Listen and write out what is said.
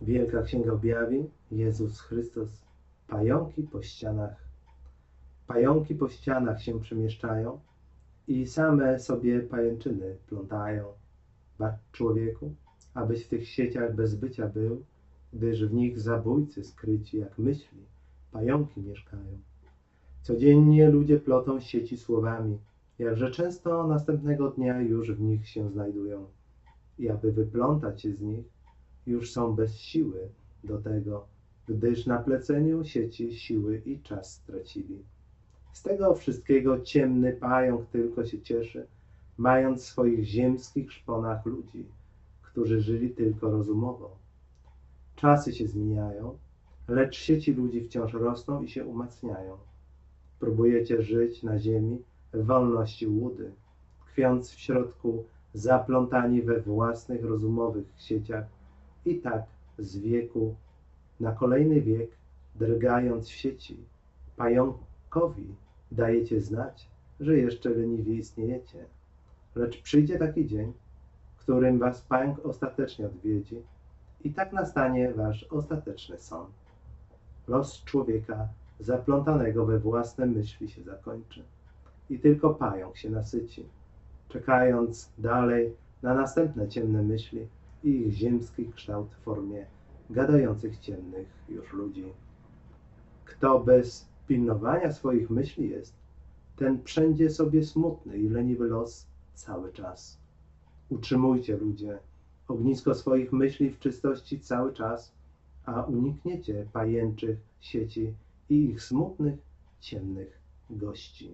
Wielka Księga Objawień, Jezus Chrystus, pająki po ścianach. Pająki po ścianach się przemieszczają i same sobie pajęczyny plątają. Bacz człowieku, abyś w tych sieciach bez bycia był, gdyż w nich zabójcy skryci jak myśli, pająki mieszkają. Codziennie ludzie plotą sieci słowami, jakże często następnego dnia już w nich się znajdują. I aby wyplątać się z nich, już są bez siły do tego, gdyż na pleceniu sieci siły i czas stracili. Z tego wszystkiego ciemny pająk tylko się cieszy, mając w swoich ziemskich szponach ludzi, którzy żyli tylko rozumowo. Czasy się zmieniają, lecz sieci ludzi wciąż rosną i się umacniają. Próbujecie żyć na ziemi w wolności łudy, tkwiąc w środku zaplątani we własnych rozumowych sieciach i tak z wieku na kolejny wiek, drgając w sieci, pająkowi dajecie znać, że jeszcze leniwie istniejecie. Lecz przyjdzie taki dzień, którym was pająk ostatecznie odwiedzi i tak nastanie wasz ostateczny sąd. Los człowieka zaplątanego we własne myśli się zakończy i tylko pająk się nasyci, czekając dalej na następne ciemne myśli i ich ziemski kształt w formie gadających ciemnych już ludzi. Kto bez pilnowania swoich myśli jest, ten wszędzie sobie smutny i leniwy los cały czas. Utrzymujcie ludzie ognisko swoich myśli w czystości cały czas, a unikniecie pajęczych sieci i ich smutnych, ciemnych gości.